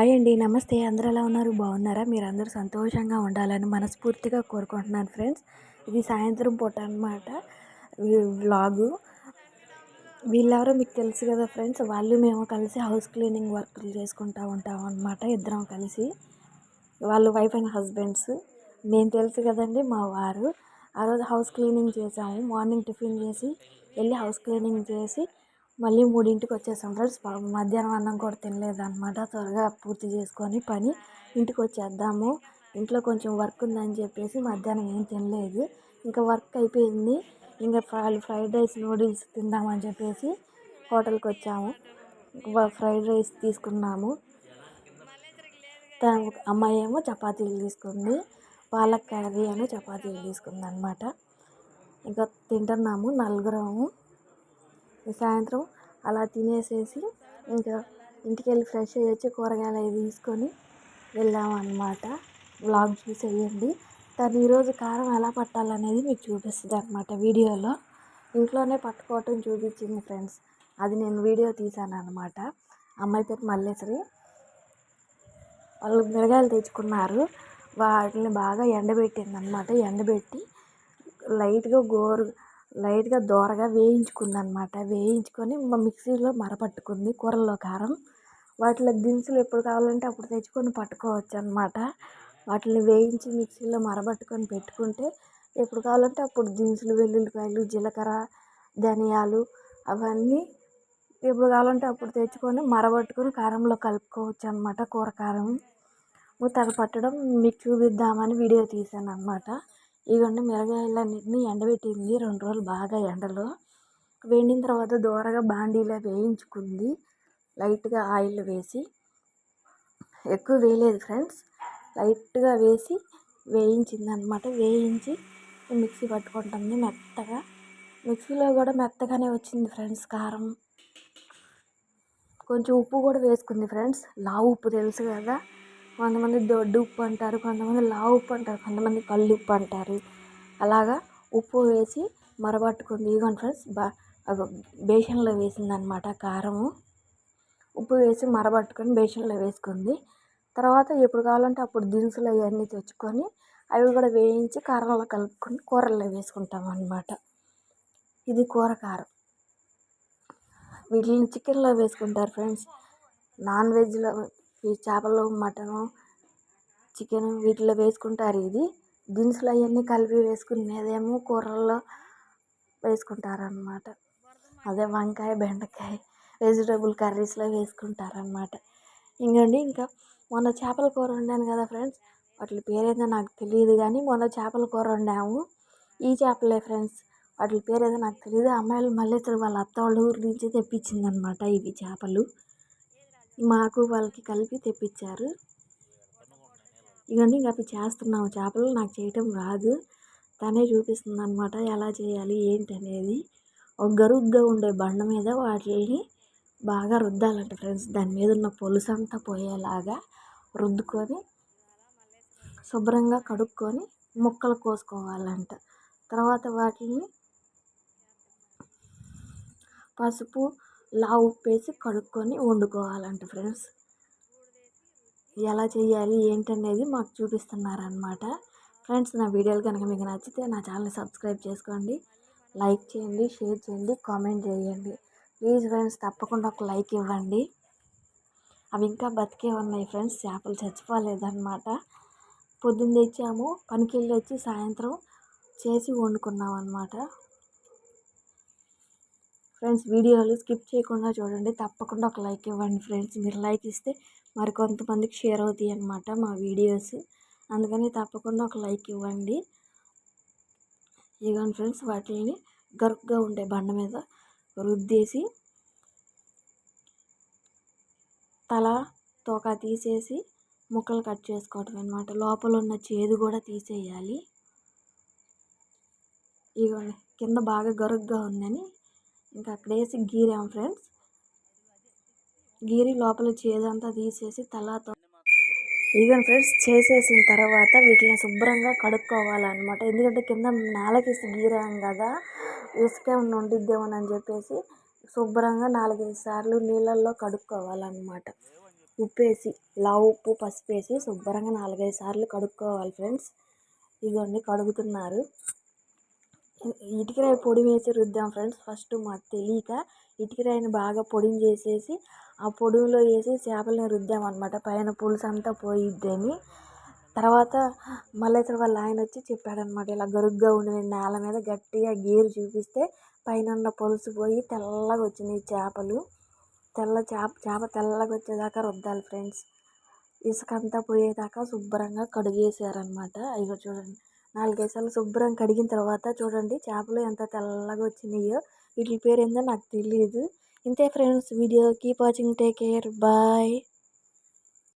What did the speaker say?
Hi అండి నమస్తే. అందరు ఎలా ఉన్నారు? బాగున్నారా? మీరు అందరూ సంతోషంగా ఉండాలని మనస్ఫూర్తిగా కోరుకుంటున్నాను ఫ్రెండ్స్. ఇది సాయంత్రం పూట అనమాట వ్లాగు. వీళ్ళెవరో మీకు తెలుసు కదా ఫ్రెండ్స్. వాళ్ళు మేము కలిసి హౌస్ క్లీనింగ్ వర్క్లు చేసుకుంటూ ఉంటాం అనమాట ఇద్దరం కలిసి. వాళ్ళు వైఫ్ అండ్ హస్బెండ్స్. నేను తెలుసు కదండి మా వారు. ఆ రోజు హౌస్ క్లీనింగ్ చేసాము మార్నింగ్ టిఫిన్ చేసి వెళ్ళి హౌస్ క్లీనింగ్ చేసి మళ్ళీ మూడింటికి వచ్చేసాం ఫ్రెండ్స్. మధ్యాహ్నం అన్నం కూడా తినలేదు అనమాట త్వరగా పూర్తి చేసుకొని పని ఇంటికి వచ్చేద్దాము. ఇంట్లో కొంచెం వర్క్ ఉందని చెప్పేసి మధ్యాహ్నం ఏం తినలేదు. ఇంకా వర్క్ అయిపోయింది. ఇంకా ఫ్రైడ్ రైస్ నూడిల్స్ తిందామని చెప్పేసి హోటల్కి వచ్చాము. ఫ్రైడ్ రైస్ తీసుకున్నాము. అమ్మాయి ఏమో చపాతీలు తీసుకుంది. పాలక్ కర్రీ అని చపాతీలు తీసుకుంది అనమాట ఇంకా తింటున్నాము నలుగురము. సాయంత్రం అలా తినేసేసి ఇంకా ఇంటికి వెళ్ళి ఫ్రెష్ అయ్యి వచ్చి కూరగాయలు అవి తీసుకొని వెళ్ళాము అనమాట వ్లాగ్ చూసేయండి. తను ఈరోజు కారం ఎలా పట్టాలనేది మీకు చూపిస్తుంది అనమాట వీడియోలో. ఇంట్లోనే పట్టుకోవటం చూపించింది ఫ్రెండ్స్. అది నేను వీడియో తీశాను అనమాట అమ్మాయి పేరు మల్లేశ్వరి. వాళ్ళు మిరగాయలు తెచ్చుకున్నారు. వాటిని బాగా ఎండబెట్టింది అనమాట ఎండబెట్టి లైట్గా గోరు లైట్గా దోరగా వేయించుకుంది అనమాట వేయించుకొని మిక్సీలో మరపట్టుకుంది. కూరల్లో కారం. వాటిలో దినుసులు ఎప్పుడు కావాలంటే అప్పుడు తెచ్చుకొని పట్టుకోవచ్చు అనమాట వాటిని వేయించి మిక్సీలో మరబట్టుకొని పెట్టుకుంటే ఎప్పుడు కావాలంటే అప్పుడు దినుసులు వెల్లుల్లిపాయలు జీలకర్ర ధనియాలు అవన్నీ ఎప్పుడు కావాలంటే అప్పుడు తెచ్చుకొని మరబట్టుకొని కారంలో కలుపుకోవచ్చు అనమాట కూర కారం. తను పట్టడం మీకు చూపిద్దామని వీడియో తీశాను అనమాట ఇదిగోండి మిరగాయలన్నింటినీ ఎండబెట్టింది. రెండు రోజులు బాగా ఎండలో. వేడిన తర్వాత దోరగా బాండీలో వేయించుకుంది. లైట్గా ఆయిల్ వేసి. ఎక్కువ వేయలేదు ఫ్రెండ్స్. లైట్గా వేసి వేయించింది అనమాట వేయించి మిక్సీ పట్టుకుంటుంది మెత్తగా. మిక్సీలో కూడా మెత్తగానే వచ్చింది ఫ్రెండ్స్ కారం. కొంచెం ఉప్పు కూడా వేసుకుంది ఫ్రెండ్స్. లావు ఉప్పు తెలుసు కదా. కొంతమంది దొడ్డు ఉప్పు అంటారు కొంతమంది లావు ఉప్పు అంటారు కొంతమంది కళ్ళు ఉప్పు అంటారు. అలాగా ఉప్పు వేసి మరబట్టుకుంది. ఇదిగోండి ఫ్రెండ్స్ బా బేషన్లో వేసింది అనమాట కారము. ఉప్పు వేసి మరబట్టుకొని బేషన్లో వేసుకుంది. తర్వాత ఎప్పుడు కావాలంటే అప్పుడు దినుసులు అవన్నీ తెచ్చుకొని అవి కూడా వేయించి కారంలో కలుపుకొని కూరల్లో వేసుకుంటాం అనమాట ఇది కూర కారం. వీటిని చికెన్లో వేసుకుంటారు ఫ్రెండ్స్. నాన్ వెజ్లో ఈ చేపలు మటను చికెన్ వీటిలో వేసుకుంటారు ఇది. దినుసులు అవన్నీ కలిపి వేసుకునేదేమో కూరల్లో వేసుకుంటారు అన్నమాట అదే వంకాయ బెండకాయ వెజిటేబుల్ కర్రీస్లో వేసుకుంటారనమాట ఇంకండి ఇంకా మొన్న చేపల కూర వండాను కదా ఫ్రెండ్స్. వాటి పేరేదో నాకు తెలియదు కానీ మొన్న చేపల కూర వండాము. ఈ చేపలే ఫ్రెండ్స్. వాటి పేరేదో నాకు తెలియదు. అమ్మాయిలు మళ్ళీ వాళ్ళ అత్త వాళ్ళ ఊరి నుంచి తెప్పించిందనమాట ఇవి చేపలు. మాకు వాళ్ళకి కలిపి తెప్పించారు ఇవన్నీ అవి చేస్తున్నాము. చేపలు నాకు చేయటం రాదు. తనే చూపిస్తుంది అనమాట ఎలా చేయాలి ఏంటి అనేది ఒక గరుగ్గా ఉండే బండ మీద వాటిని బాగా రుద్దాలంట ఫ్రెండ్స్. దాని మీద ఉన్న పొలుసు అంతా పోయేలాగా రుద్దుకొని శుభ్రంగా కడుక్కొని ముక్కలు కోసుకోవాలంట. తర్వాత వాటిని పసుపు లావు ఉప్పేసి వేసి కడుక్కొని వండుకోవాలంట ఫ్రెండ్స్. ఎలా చేయాలి ఏంటనేది మాకు చూపిస్తున్నారనమాట ఫ్రెండ్స్ నా వీడియోలు కనుక మీకు నచ్చితే నా ఛానల్ని సబ్స్క్రైబ్ చేసుకోండి. లైక్ చేయండి షేర్ చేయండి కామెంట్ చేయండి. ప్లీజ్ ఫ్రెండ్స్ తప్పకుండా ఒక లైక్ ఇవ్వండి. అవి ఇంకా బతికే ఉన్నాయి ఫ్రెండ్స్ చేపలు చచ్చిపోలేదన్నమాట. పొద్దున్న తెచ్చాము పనికి వెళ్ళి వచ్చి సాయంత్రం చేసి వండుకున్నాం అనమాట ఫ్రెండ్స్ వీడియోలు స్కిప్ చేయకుండా చూడండి. తప్పకుండా ఒక లైక్ ఇవ్వండి ఫ్రెండ్స్. మీరు లైక్ ఇస్తే మరి కొంతమందికి షేర్ అవుతాయి అన్నమాట మా వీడియోస్. అందుకని తప్పకుండా ఒక లైక్ ఇవ్వండి. ఇదిగోండి ఫ్రెండ్స్ వాటిని గరుగ్గా ఉండే బండ మీద రుద్దేసి తల తోక తీసేసి ముక్కలు కట్ చేసుకోవటం అనమాట లోపల ఉన్న చేదు కూడా తీసేయాలి. ఇగోండి కింద బాగా గరుగ్గా ఉందని ఇంకా అక్కడ వేసి గీరాం ఫ్రెండ్స్. గీరి లోపల చేదంతా తీసేసి తలతో ఈవెన్ ఫ్రెండ్స్ చేసేసిన తర్వాత వీటిని శుభ్రంగా కడుక్కోవాలన్నమాట. ఎందుకంటే కింద నేలకేసి గీరాం కదా ఇసుక ఏమన్నా ఉండిద్దేమోనని చెప్పేసి శుభ్రంగా నాలుగైదు సార్లు నీళ్ళల్లో కడుక్కోవాలన్నమాట. ఉప్పు వేసి లావు ఉప్పు పసుపు వేసి శుభ్రంగా నాలుగైదు సార్లు కడుక్కోవాలి ఫ్రెండ్స్. ఇదిగోండి కడుగుతున్నారు. ఇటుకరాయి పొడి వేసి రుద్దాం ఫ్రెండ్స్. ఫస్ట్ మాకు తెలియక ఇటుకరాయిని బాగా పొడిని చేసేసి ఆ పొడిలో వేసి చేపలని అనమాట పైన పులుసు అంతా పోయిద్దని. తర్వాత మళ్ళీ వాళ్ళ ఆయన వచ్చి చెప్పాడనమాట ఇలా గరుగ్గా ఉండి నేల మీద గట్టిగా గేరు చూపిస్తే పైన ఉన్న పొలుసు పోయి తెల్లగా వచ్చినాయి చేపలు. తెల్ల చేప చేప తెల్లగా వచ్చేదాకా రుద్దాలి ఫ్రెండ్స్. ఇసుక అంతా పోయేదాకా శుభ్రంగా కడిగేసారనమాట ఇగో చూడండి. నాలుగైదు సార్లు శుభ్రంగా కడిగిన తర్వాత చూడండి చేపలు ఎంత తెల్లగా వచ్చినాయో వీటి పేరు ఏందో నాకు తెలియదు ఇంతే friends video keep watching take care bye